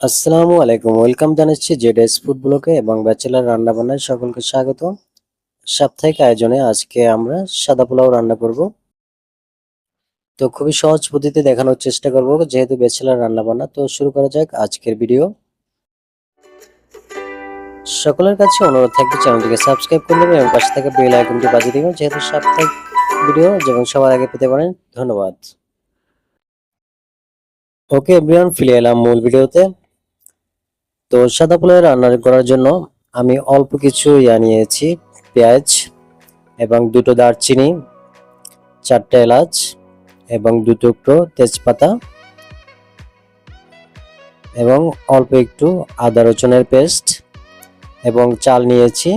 আসসালামু আলাইকুম। ওয়েলকাম জানাচ্ছি জেডএস ফুড ব্লকে এবং ব্যাচেলার রান্না বান্নায় সকলকে স্বাগত। সাপ্তাহিক আয়োজনে আজকে আমরা সাদা পোলাও রান্না করব। তো খুবই সহজ পদ্ধতিতে দেখানোর চেষ্টা করব, যেহেতু ব্যাচেলার রান্না বান্না তো শুরু করা যাক আজকের ভিডিও। সকলের কাছে অনুরোধ থাকবে চ্যানেলটিকে সাবস্ক্রাইব করে নেবেন এবং পাশে থাকা বেল আইকনটি বাজিয়ে দিবেন, যেহেতু সাপ্তাহিক ভিডিও যেমন সবার আগে পেতে পারেন। ধন্যবাদ। ওকে এভরিওয়ান, ফিরে এলাম মূল ভিডিওতে। তো সাদা পোলাও রান্না করার জন্য আমি অল্প কিছু ইয়া নিয়েছি, পেঁয়াজ এবং দুটো দারচিনি, চারটে এলাচ এবং দু টুকরো তেজপাতা এবং অল্প একটু আদা রসুনের পেস্ট এবং চাল নিয়েছি।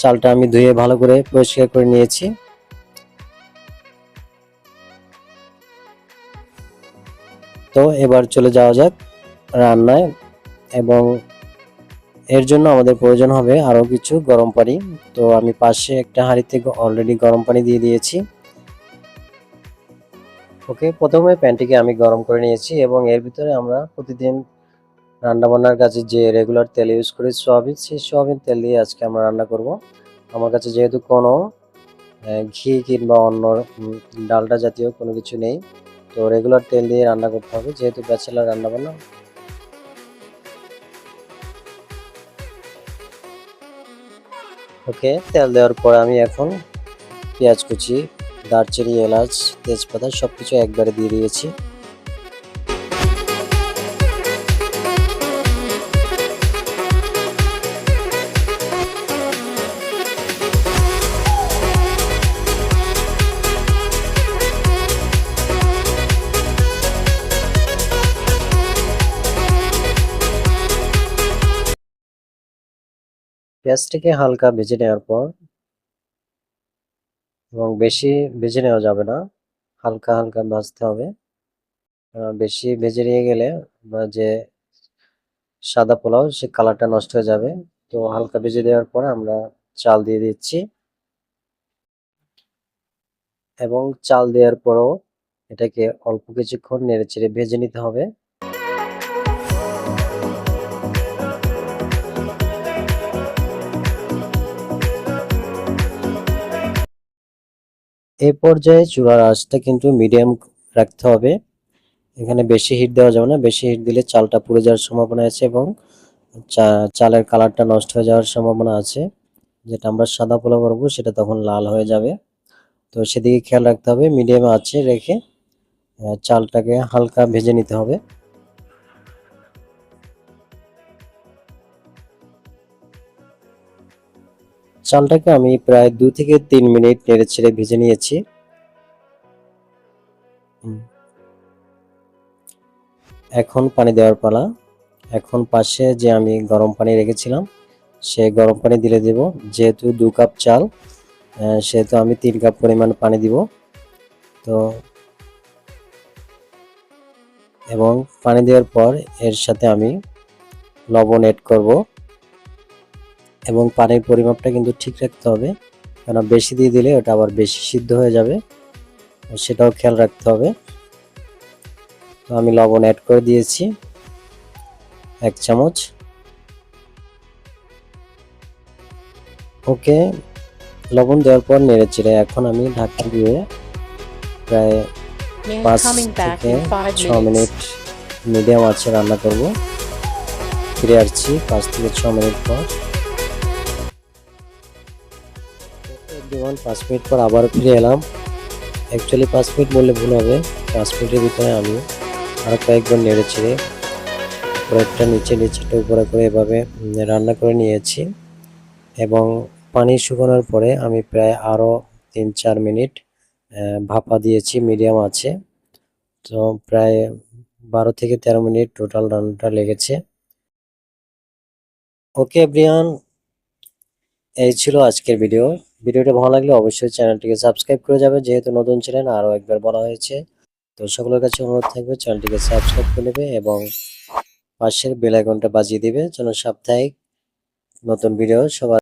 চালটা আমি ধুয়ে ভালো করে পরিষ্কার করে নিয়েছি। তো এবার চলে যাওয়া যাক রান্নায়। এবং এর জন্য আমাদের প্রয়োজন হবে আরও কিছু গরম পানি। তো আমি পাশে একটা হাঁড়িতে অলরেডি গরম পানি দিয়ে দিয়েছি। ওকে, প্রথমে প্যানটিকে আমি গরম করে নিয়েছি এবং এর ভিতরে আমরা প্রতিদিন রান্নাবান্নার কাছে যে রেগুলার তেল ইউজ করি, সোয়াবিন, সেই সোয়াবিন তেল দিয়ে আজকে আমরা রান্না করব। আমার কাছে যেহেতু কোনো ঘি কিংবা অন্য ডালটা জাতীয় কোনো কিছু নেই, তো রেগুলার তেল দিয়ে রান্না করতে হবে। যেহেতু ব্যাচেলার রান্নাবান্না ওকে, তেল দেওয়ার পর আমি এখন পেঁয়াজ কুচি, দারচিনি, এলাচ, তেজপাতা সব কিছু একবারে দিয়ে দিয়েছি। পেঁয়াজটাকে হালকা ভেজে নেওয়ার পর এবং বেশি ভেজে নেওয়া যাবে না, হালকা হালকা ভাজতে হবে। বেশি ভেজে নিয়ে গেলে যে সাদা পোলাও, সে কালারটা নষ্ট হয়ে যাবে। তো হালকা ভেজে দেওয়ার পর আমরা চাল দিয়ে দিচ্ছি। এবং চাল দেওয়ার পরও এটাকে অল্প কিছুক্ষণ নেড়ে চেড়ে ভেজে নিতে হবে। এই পর্যায়ে চুলার আঁচটা কিন্তু মিডিয়াম রাখতে হবে। এখানে বেশি হিট দেওয়া যাবে না। বেশি হিট দিলে চালটা পুড়ে যাওয়ার সম্ভাবনা আছে এবং চালের কালারটা নষ্ট হয়ে যাওয়ার সম্ভাবনা আছে। যেটা আমরা সাদা পোলাও করব সেটা তখন লাল হয়ে যাবে। তো সেদিকে খেয়াল রাখতে হবে। মিডিয়ামে আছে রেখে চালটাকে হালকা ভেজে নিতে হবে। চালটাকে আমি প্রায় দু থেকে তিন মিনিট নেড়ে ছেড়ে ভেজে নিয়েছি। এখন পানি দেওয়ার পালা। এখন পাশে যে আমি গরম পানি রেখেছিলাম, সে গরম পানি দিলে দেব। যেহেতু দু কাপ চাল সেহেতু আমি তিন কাপ পরিমাণ পানি দিব। তো এবং পানি দেওয়ার পর এর সাথে আমি লবণ এড করব। এবং পানির পরিমাপটা কিন্তু ঠিক রাখতে হবে। কেন বেশি দিয়ে দিলে ওটা আবার বেশি সিদ্ধ হয়ে যাবে। সেটাও খেয়াল রাখতে হবে। তো আমি লবণ অ্যাড করে দিয়েছি। এক চামচ। ওকে লবণ দেওয়ার পর নেড়ে চেড়ে এখন আমি ঢাকা দিয়ে প্রায় পাঁচ থেকে ছ মিনিট মিডিয়াম আছে রান্না করব। ফিরে আসছি পাঁচ থেকে ছ মিনিট পর। দেখুন পাঁচ মিনিট পর আবার ফিরে এলাম। অ্যাকচুয়ালি পাঁচ মিনিট বললে ভুল হবে। পাঁচ মিনিটের ভিতরে আমি আরও কয়েকবার নেড়ে ছেড়ে উপরেরটা নিচে নিচেটা উপরে করে এভাবে রান্না করে নিয়েছি। এবং পানি শুকানোর পরে আমি প্রায় আরও তিন চার মিনিট ভাপা দিয়েছি, মিডিয়াম আছে। তো প্রায় বারো থেকে তেরো মিনিট টোটাল রান্নাটা লেগেছে। ওকে ব্রিয়ান এই ছিল আজকের ভিডিও ভিডিওটা ভালো লাগলে অবশ্যই চ্যানেলটিকে সাবস্ক্রাইব করে যাবে, যেহেতু নতুন ছিলেন আরও একবার বলা হয়েছে। তো সকলের কাছে অনুরোধ থাকবে, চ্যানেলটিকে সাবস্ক্রাইব করে নেবে এবং পাশের বেল আইকনটা বাজিয়ে দিবে, যেন সাপ্তাহিক নতুন ভিডিও সবার